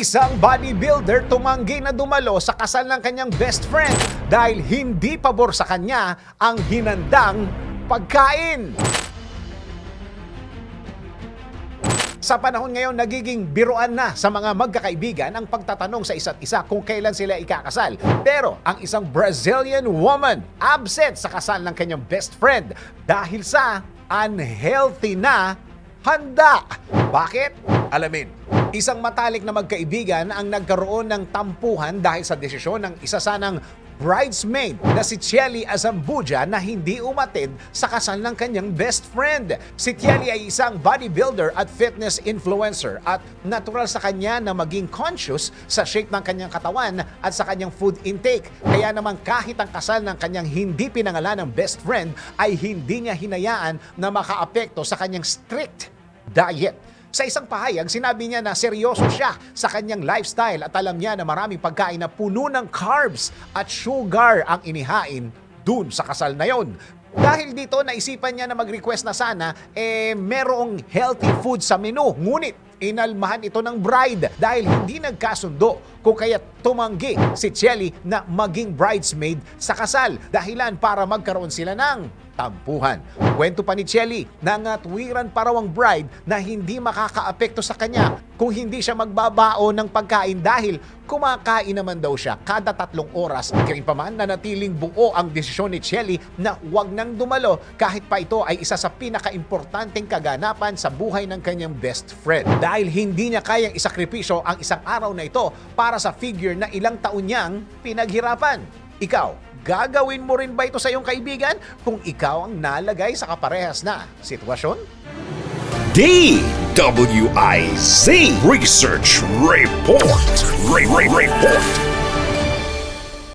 Isang bodybuilder tumanggi na dumalo sa kasal ng kanyang best friend dahil hindi pabor sa kanya ang hinandang pagkain. Sa panahon ngayon, nagiging biruan na sa mga magkakaibigan ang pagtatanong sa isa't isa kung kailan sila ikakasal. Pero ang isang Brazilian woman absent sa kasal ng kanyang best friend dahil sa unhealthy na handa. Bakit? Alamin. Isang matalik na magkaibigan ang nagkaroon ng tampuhan dahil sa desisyon ng isa sanang bridesmaid na si Chelly Azambuja na hindi umatid sa kasal ng kanyang best friend. Si Chelly ay isang bodybuilder at fitness influencer at natural sa kanya na maging conscious sa shape ng kanyang katawan at sa kanyang food intake. Kaya naman kahit ang kasal ng kanyang hindi pinangalan ng best friend ay hindi niya hinayaan na makaapekto sa kanyang strict diet. Sa isang pahayag, sinabi niya na seryoso siya sa kanyang lifestyle at alam niya na maraming pagkain na puno ng carbs at sugar ang inihain dun sa kasal na yon. Dahil dito, naisipan niya na mag-request na sana, eh, merong healthy food sa menu. Ngunit, inalmahan ito ng bride dahil hindi nagkasundo kung kaya tumanggi si Chelly na maging bridesmaid sa kasal. Dahilan para magkaroon sila ng tampuhan. Kwento pa ni Chelly na ngatwiran pa raw ang bride na hindi makakaapekto sa kanya kung hindi siya magbabao ng pagkain dahil kumakain naman daw siya kada tatlong oras. Kaya pa man nanatiling buo ang desisyon ni Chelly na wag nang dumalo kahit pa ito ay isa sa pinakaimportanteng kaganapan sa buhay ng kanyang best friend. Dahil hindi niya kayang isakripisyo ang isang araw na ito para sa figure na ilang taon niyang pinaghirapan. Ikaw, Gagawin mo rin ba ito sa iyong kaibigan kung ikaw ang nalagay sa kaparehas na sitwasyon? DWIZ Research Report. Re- Re- Report.